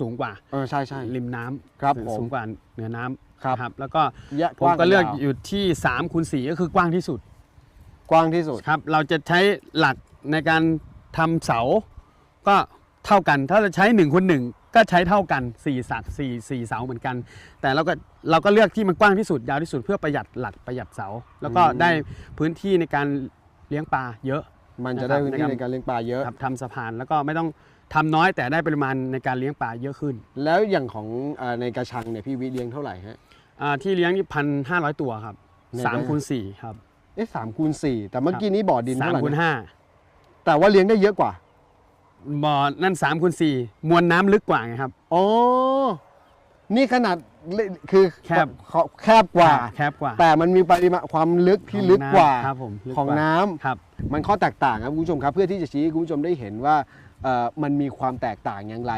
สูงกว่าเออใช่ใช่ ริมน้ำครับผมสูงกว่าเหนือน้ำครับครับแล้วก็แยะผมก็เลือกยาว อยู่ที่3คูณ4ก็คือกว้างที่สุดกว้างที่สุด ครับ เราจะใช้หลักในการทำเสา ก็เท่ากัน ถ้าเราใช้1คูณ1ก็ใช้เท่ากัน4สัก4 4เสาเหมือนกัน แต่เราก็เราก็เลือกที่มันกว้างที่สุดยาวที่สุดเพื่อประหยัดหลักประหยัดเสา แล้วก็อืมได้พื้นที่ในการเลี้ยงปลาเยอะ มันจะได้พื้นที่นะครับในการเลี้ยงปลาเยอะครับทำสะพานแล้วก็ไม่ต้องทำน้อยแต่ได้ปริมาณในการเลี้ยงปลาเยอะขึ้น แล้วอย่างของเอ่อในกระชังเนี่ยพี่วิเลี้ยงเท่าไหร่ฮะอ่าที่เลี้ยงนี่พันห้าร้อยตัวครับในสามได้คูณสี่ครับเอ๊ะสามคูณสี่แต่เมื่อกี้นี้บ่อดินสาเท่ามไหร่คูณนะห้าแต่ว่าเลี้ยงได้เยอะกว่าบ่อนั่นสามคูณสี่มวลน้ำลึกกว่าไงครับอ๋อ นี่ขนาดเล็กคือแคบแคบกว่าแคบกว่าแต่มันมีปริมาณความลึกที่ลึกกว่าครับผมลึของว่าน้ำ ครับ มันข้อแตกต่างครับคุณผู้ชมครับ เพื่อที่จะชี้ให้คุณผู้ชมได้เห็นว่าเอ่อมันมีความแตกต่างอย่างไร